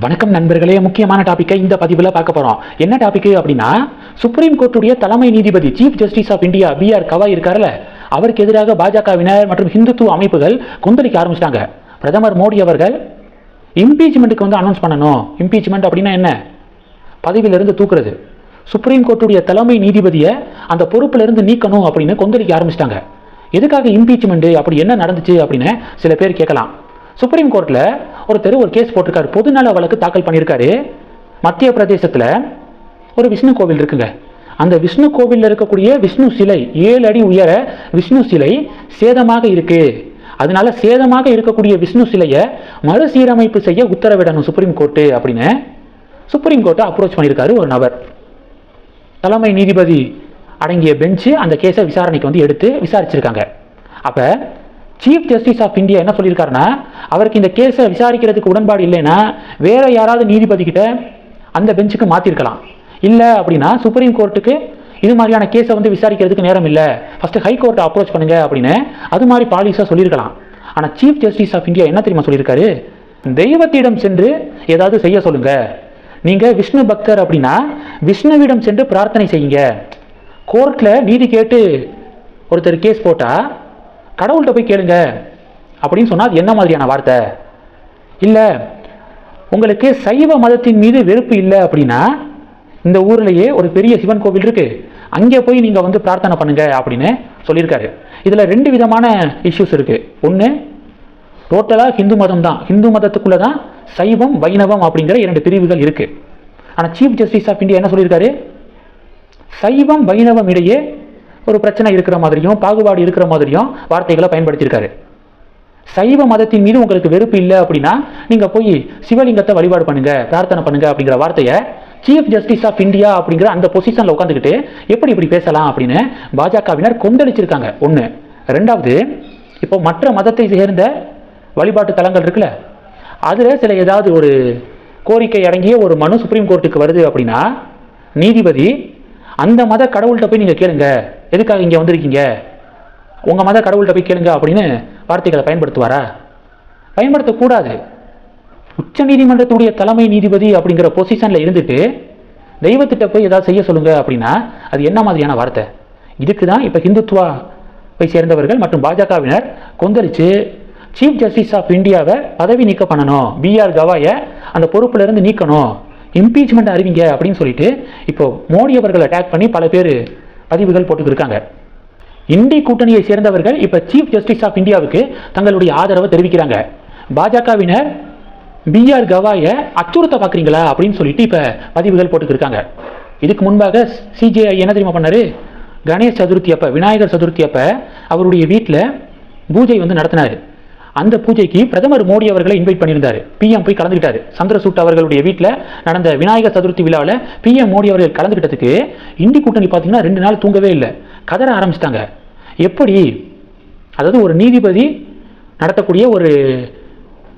வணக்கம் நண்பர்களே முக்கியமான டாப்பிக்கை இந்த பதிவில் பார்க்க போகிறோம் என்ன டாபிக் அப்படின்னா சுப்ரீம் கோர்ட்டுடைய தலைமை நீதிபதி chief justice of India B R Gavai இருக்கார்ல அவருக்கு எதிராக பாஜகவினர் மற்றும் ஹிந்துத்துவ அமைப்புகள் கொந்தளிக்க ஆரம்பிச்சிட்டாங்க. பிரதமர் மோடி அவர்கள் இம்பீச்மெண்ட்டுக்கு வந்து அனௌன்ஸ் பண்ணணும். இம்பீச்மெண்ட் அப்படின்னா என்ன? பதவியிலிருந்து தூக்குறது. சுப்ரீம் கோர்ட்டுடைய தலைமை நீதிபதியை அந்த பொறுப்பிலிருந்து நீக்கணும் அப்படின்னு கொந்தளிக்க ஆரம்பிச்சிட்டாங்க. எதுக்காக இம்பீச்மெண்ட்டு அப்படி என்ன நடந்துச்சு அப்படின்னு சில பேர் கேட்கலாம். சுப்ரீம் கோர்ட்டில் ஒருத்தர் ஒரு கேஸ் போட்டிருக்காரு. பொதுநல வழக்கு தாக்கல் பண்ணியிருக்காரு. மத்திய பிரதேசத்தில் ஒரு விஷ்ணு கோவில் இருக்குங்க. அந்த விஷ்ணு கோவிலில் இருக்கக்கூடிய விஷ்ணு சிலை ஏழு அடி உயர விஷ்ணு சிலை சேதமாக இருக்கு. அதனால சேதமாக இருக்கக்கூடிய விஷ்ணு சிலையை மறுசீரமைப்பு செய்ய உத்தரவிடணும் சுப்ரீம் கோர்ட்டு அப்படின்னு சுப்ரீம் கோர்ட்டை அப்ரோச் பண்ணியிருக்காரு ஒரு நபர். தலைமை நீதிபதி அடங்கிய பெஞ்சு அந்த கேஸை விசாரணைக்கு வந்து எடுத்து விசாரிச்சிருக்காங்க. அப்போ சீஃப் ஜஸ்டிஸ் ஆஃப் இந்தியா என்ன சொல்லியிருக்காருன்னா அவருக்கு இந்த கேஸை விசாரிக்கிறதுக்கு உடன்பாடு இல்லைன்னா வேற யாராவது நீதிபதி கிட்ட அந்த பெஞ்சுக்கு மாற்றிருக்கலாம் இல்லை அப்படின்னா சுப்ரீம் கோர்ட்டுக்கு இது மாதிரியான கேஸை வந்து விசாரிக்கிறதுக்கு நேரம் இல்லை. ஃபஸ்ட்டு ஹை கோர்ட்டை அப்ரோச் பண்ணுங்க அப்படின்னு அது மாதிரி பாலிஸாக சொல்லியிருக்கலாம். ஆனால் சீஃப் ஜஸ்டிஸ் ஆஃப் இந்தியா என்ன தெரியுமா சொல்லியிருக்காரு? தெய்வத்திடம் சென்று ஏதாவது செய்ய சொல்லுங்க. நீங்கள் விஷ்ணு பக்தர் அப்படின்னா விஷ்ணுவிடம் சென்று பிரார்த்தனை செய்யுங்க. கோர்ட்டில் நீதி கேட்டு ஒருத்தர் கேஸ் போட்டால் கடவுள்கிட்ட போய் கேளுங்க அப்படின்னு சொன்னால் அது என்ன மாதிரியான வார்த்தை? இல்லை உங்களுக்கு சைவ மதத்தின் மீது வெறுப்பு இல்லை அப்படின்னா இந்த ஊர்லேயே ஒரு பெரிய சிவன் கோவில் இருக்குது அங்கே போய் நீங்கள் வந்து பிரார்த்தனை பண்ணுங்க அப்படின்னு சொல்லியிருக்காரு. இதில் ரெண்டு விதமான இஷ்யூஸ் இருக்குது ஒன்று டோட்டலாக ஹிந்து மதம் தான். ஹிந்து மதத்துக்குள்ளே தான் சைவம் வைணவம் அப்படிங்கிற இரண்டு பிரிவுகள் இருக்குது ஆனால் சீஃப் ஜஸ்டிஸ் ஆஃப் இந்தியா என்ன சொல்லியிருக்காரு? சைவம் வைணவம் இடையே ஒரு பிரச்சனை இருக்கிற மாதிரியும் பாகுபாடு இருக்கிற மாதிரியும் வார்த்தைகளை பயன்படுத்தியிருக்காரு. சைவ மதத்தின் மீது உங்களுக்கு வெறுப்பு இல்லை அப்படின்னா நீங்கள் போய் சிவலிங்கத்தை வழிபாடு பண்ணுங்க பிரார்த்தனை பண்ணுங்க அப்படிங்கிற வார்த்தையை சீஃப் ஜஸ்டிஸ் ஆஃப் இந்தியா அப்படிங்கிற அந்த பொசிஷனில் உட்காந்துக்கிட்டு எப்படி இப்படி பேசலாம் அப்படின்னு பாஜகவினர் கொந்தளிச்சிருக்காங்க. ஒன்று ரெண்டாவது இப்போ மற்ற மதத்தை சேர்ந்த வழிபாட்டு தலங்கள் இருக்குல்ல அதில் சில ஏதாவது ஒரு கோரிக்கை அடங்கிய ஒரு மனு சுப்ரீம் கோர்ட்டுக்கு வருது அப்படின்னா நீதிபதி அந்த மத கடவுள்கிட்ட போய் நீங்கள் கேளுங்க. எதுக்காக இங்கே வந்திருக்கீங்க? உங்கள் மத கடவுள்கிட்ட போய் கேளுங்க அப்படின்னு வார்த்தைகளை பயன்படுத்துவாரா? பயன்படுத்தக்கூடாது. உச்ச நீதிமன்றத்துடைய தலைமை நீதிபதி அப்படிங்கிற பொசிஷனில் இருந்துட்டு தெய்வத்திட்ட போய் ஏதாவது செய்ய சொல்லுங்க அப்படின்னா அது என்ன மாதிரியான வார்த்தை? இதுக்கு தான் இப்போ ஹிந்துத்துவா போய் சேர்ந்தவர்கள் மற்றும் பாஜகவினர் கொந்தளித்து சீஃப் ஜஸ்டிஸ் ஆஃப் இந்தியாவை பதவி நீக்க பண்ணணும். பிஆர் கவாயை அந்த பொறுப்பிலிருந்து நீக்கணும். இம்பீச்மெண்ட் அறிவிங்க அப்படின்னு சொல்லிட்டு இப்போ மோடி அவர்களை அட்டாக் பண்ணி பல பேர் பதிவுகள் போட்டுக்கிருக்காங்க. இந்தி கூட்டணியை சேர்ந்தவர்கள் இப்ப சீஃப் ஜஸ்டிஸ் ஆஃப் இந்தியாவுக்கு தங்களுடைய ஆதரவை தெரிவிக்கிறாங்க. பாஜகவினர் பிஆர் கவாயை அச்சுறுத்த பார்க்குறீங்களா அப்படின்னு சொல்லிட்டு இப்ப பதிவுகள் போட்டுக்கிருக்காங்க. இதுக்கு முன்பாக சிஜேஐ என்ன தெரியுமா பண்ணாரு? கணேஷ் சதுர்த்தி அப்ப விநாயகர் சதுர்த்தி அப்ப அவருடைய வீட்டில் பூஜை வந்து நடத்தினாரு. அந்த பூஜைக்கு பிரதமர் மோடி அவர்களை இன்வைட் பண்ணியிருந்தாரு. பிஎம் போய் கலந்துக்கிட்டாரு. சந்திரசூட் அவர்களுடைய வீட்டில் நடந்த விநாயகர் சதுர்த்தி விழாவில் பிஎம் மோடி அவர்கள் கலந்துக்கிட்டதுக்கு இந்தி கூட்டணி பார்த்தீங்கன்னா ரெண்டு நாள் தூங்கவே இல்லை. கதற ஆரம்பிச்சிட்டாங்க. எப்படி? அதாவது ஒரு நீதிபதி நடத்தக்கூடிய ஒரு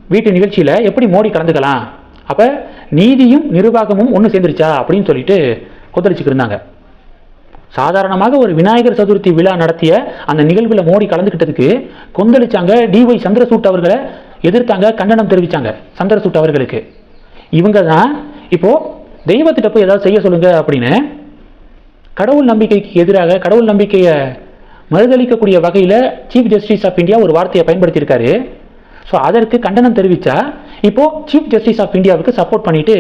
வீட்டு நிகழ்ச்சியில் எப்படி மோடி கலந்துக்கலாம்? அப்போ நீதியும் நிர்வாகமும் ஒன்று சேர்ந்துருச்சா? அப்படின்னு சொல்லிட்டு கொந்தளிச்சுக்கு இருந்தாங்க. சாதாரணமாக ஒரு விநாயகர் சதுர்த்தி விழா நடத்திய அந்த நிகழ்வில் மோடி கலந்துக்கிட்டதுக்கு கொந்தளிச்சாங்க டிஒய் சந்திரசூட் அவர்களை எதிர்த்தாங்க கண்டனம் தெரிவித்தாங்க சந்திரசூட் அவர்களுக்கு. இவங்க தான் இப்போது தெய்வத்திட்ட போய் ஏதாவது செய்ய சொல்லுங்க அப்படின்னு கடவுள் நம்பிக்கைக்கு எதிராக கடவுள் நம்பிக்கையை மறுதளிக்கக்கூடிய வகையில் சீஃப் ஜஸ்டிஸ் ஆஃப் இந்தியா ஒரு வார்த்தையை பயன்படுத்தியிருக்காரு. ஸோ அதற்கு கண்டனம் தெரிவித்தா இப்போது சீஃப் ஜஸ்டிஸ் ஆஃப் இந்தியாவுக்கு சப்போர்ட் பண்ணிட்டு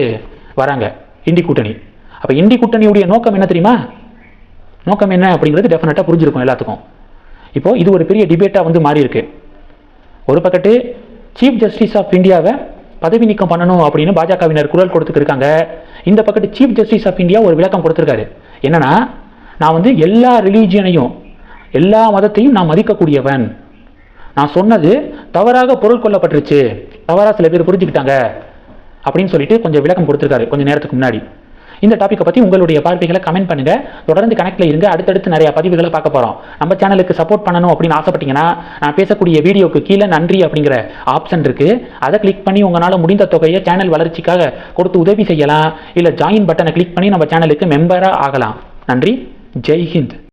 வராங்க இந்தி கூட்டணி. அப்போ இந்தி கூட்டணியுடைய நோக்கம் என்ன தெரியுமா? நோக்கம் என்ன அப்படிங்கிறது டெஃபினட்டாக புரிஞ்சிருக்கும் எல்லாத்துக்கும். இப்போது இது ஒரு பெரிய டிபேட்டாக வந்து மாறி இருக்கு ஒரு பக்கத்து சீஃப் ஜஸ்டிஸ் ஆஃப் இந்தியாவை பதவி நீக்கம் பண்ணணும் அப்படின்னு பாஜகவினர் குரல் கொடுத்துருக்காங்க இந்த பக்கத்து சீஃப் ஜஸ்டிஸ் ஆஃப் இந்தியா ஒரு விளக்கம் கொடுத்துருக்காரு. என்னன்னா நான் வந்து எல்லா ரிலீஜியனையும் எல்லா மதத்தையும் நான் மதிக்கக்கூடியவன். நான் சொன்னது தவறாக பொருள் கொள்ளப்பட்டுருச்சு. தவறாக சில பேர் புரிஞ்சுக்கிட்டாங்க. அப்படின்னு சொல்லிட்டு கொஞ்சம் விளக்கம் கொடுத்துருக்காரு கொஞ்சம் நேரத்துக்கு முன்னாடி. இந்த டாப்பிக்கை பற்றி உங்களுடைய பார்வைகளை கமெண்ட் பண்ணுங்கள் தொடர்ந்து கனெக்டில் இருங்க. அடுத்தடுத்து நிறைய பதிவுகளை பார்க்க போகிறோம் நம்ம சேனலுக்கு சப்போர்ட் பண்ணணும் அப்படின்னு ஆசைப்பட்டீங்கன்னா நான் பேசக்கூடிய வீடியோக்கு கீழே நன்றி அப்படிங்கிற ஆப்ஷன் இருக்குது அதை கிளிக் பண்ணி உங்களால் முடிந்த தொகையை சேனல் வளர்ச்சிக்காக கொடுத்து உதவி செய்யலாம். இல்லை ஜாயின் பட்டனை கிளிக் பண்ணி நம்ம சேனலுக்கு மெம்பராக ஆகலாம். நன்றி. ஜெய்ஹிந்த்